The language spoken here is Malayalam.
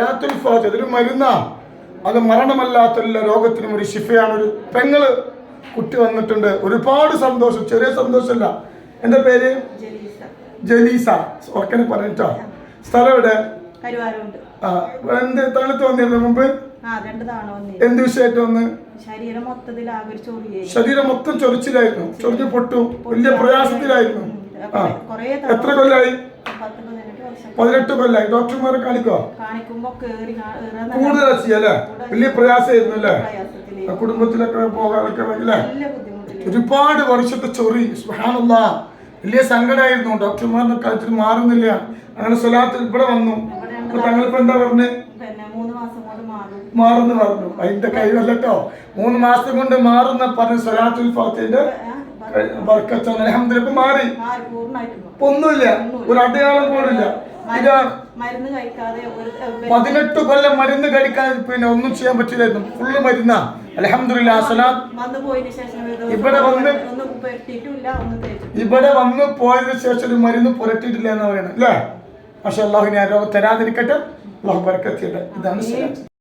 സ്വലാത്തുൽ ഫാത്തിഹ അതൊരു മരുന്നാ. അത് മരണമല്ലാത്ത എല്ലാ രോഗത്തിനും ഒരു ശിഫയാണ്. ഒരു പെങ്ങൾ കുട്ടി വന്നിട്ടുണ്ട്. ഒരുപാട് സന്തോഷം. ചെറിയ സന്തോഷമല്ല. എന്താ പേര്? ജലീസ. ഓർക്കനെ പറഞ്ഞിട്ടോ സ്ഥലം എവിടെ? എന്ത് തണുത്ത് വന്നിരുന്നു മുമ്പ്? എന്ത് വിഷയമായിട്ട് വന്ന്? ശരീരം മൊത്തം ചൊറിച്ചിലായിരുന്നു. ചൊറിഞ്ഞ് പൊട്ടു. വലിയ പ്രയാസത്തിലായിരുന്നു. എത്ര കൊല്ലായി? പതിനെട്ട് കൊല്ലായി. ഡോക്ടർമാരെ കാണിക്കോ? കൂടുതൽ ചെയ്യല്ലേ വലിയ പ്രയാസമായിരുന്നു അല്ലേ കുടുംബത്തിലൊക്കെ പോകാനൊക്കെ അല്ലേ ഒരുപാട് വർഷത്തെ ചൊറി. സുബ്ഹാനല്ല. വലിയ സങ്കടമായിരുന്നു ഡോക്ടർമാരുടെ കാര്യത്തിൽ മാറുന്നില്ല. അങ്ങനെ സ്വലാത്തിൽ ഇവിടെ വന്നു. അപ്പൊ തങ്ങളിപ്പോ എന്താ പറഞ്ഞു? മാറുന്നു പറഞ്ഞു അതിന്റെ കൈവല്ലോ മൂന്ന് മാസം കൊണ്ട് മാറുന്ന പറഞ്ഞു സ്വലാത്തുൽ ഫാത്തിന്റെ മാറി. ഒന്നുമില്ല. ഒരു അടയാളം പോലില്ല ഇതാ. മരുന്ന് കഴിക്കാതെ പതിനെട്ട് കൊല്ലം മരുന്ന് കഴിക്കാതെ പിന്നെ ഒന്നും ചെയ്യാൻ പറ്റില്ലായിരുന്നു. ഫുള്ള് മരുന്നാ. അലഹമില്ല ഇവിടെ വന്ന് ഇവിടെ വന്ന് പോയതിനു ശേഷം ഒരു മരുന്ന് പുരട്ടിയിട്ടില്ല എന്ന് പറയണം. അല്ലേ? പക്ഷെ അള്ളാഹുവിനെ ആ രോഗം തരാതിരിക്കട്ടെ. അള്ളാഹു ബർക്കത്തിയുടെ ഇതാണ്